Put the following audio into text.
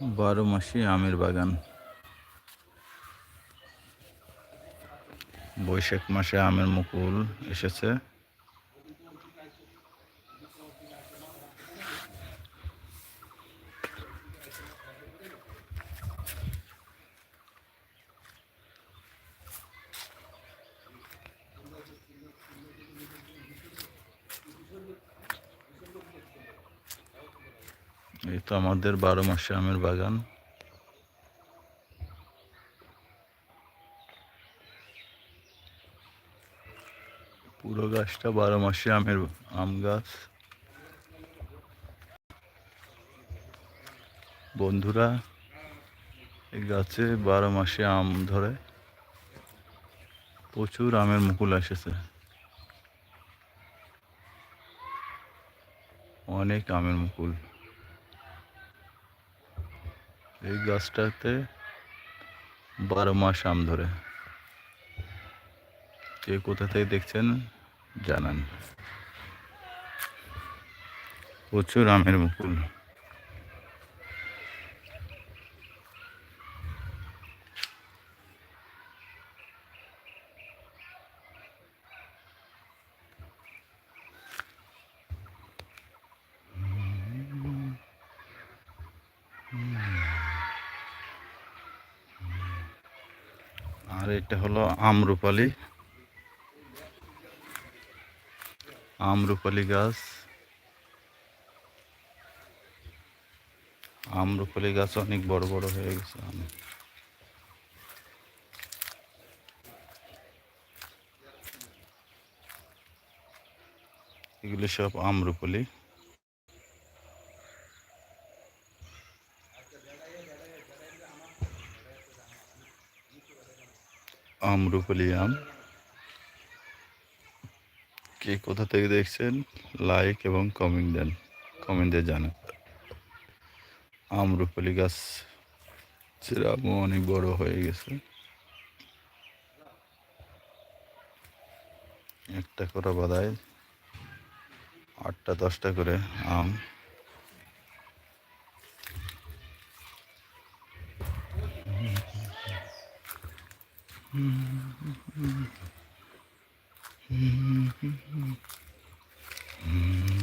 বারো মাসি আমের বাগান। বৈশাখ মাসে আমের মুকুল এসেছে। এই তো আমাদের বারো মাসে আমের বাগান। পুরো গাছটা বারো মাসে আমের আম গাছ। বন্ধুরা, এই গাছে বারো মাসে আম ধরে। প্রচুর আমের মুকুল এসেছে। অনেক আমের মুকুল। এই গাছটাতে বারো মাস আম ধরে। কে কোথা থেকে দেখছেন জানান। প্রচুর আমের মুকুল। আর এটা হলো আমরুপালি আমরুপালি গাছ। আমরুপালি গাছ অনেক বড় বড় হয়ে গেছে আম। এগুলি সব আমরুপালি আমরুপালি আম কে কোথা থেকে দেখছেন লাইক এবং কমেন্ট দেন কমেন্টে জানান। আমরুপালি গাছ সেরামও অনেক বড় হয়ে গেছে। একটা করে বাদায়, আটটা দশটা করে আম। Mm-hmm. mm-hmm. mm-hmm. mm-hmm.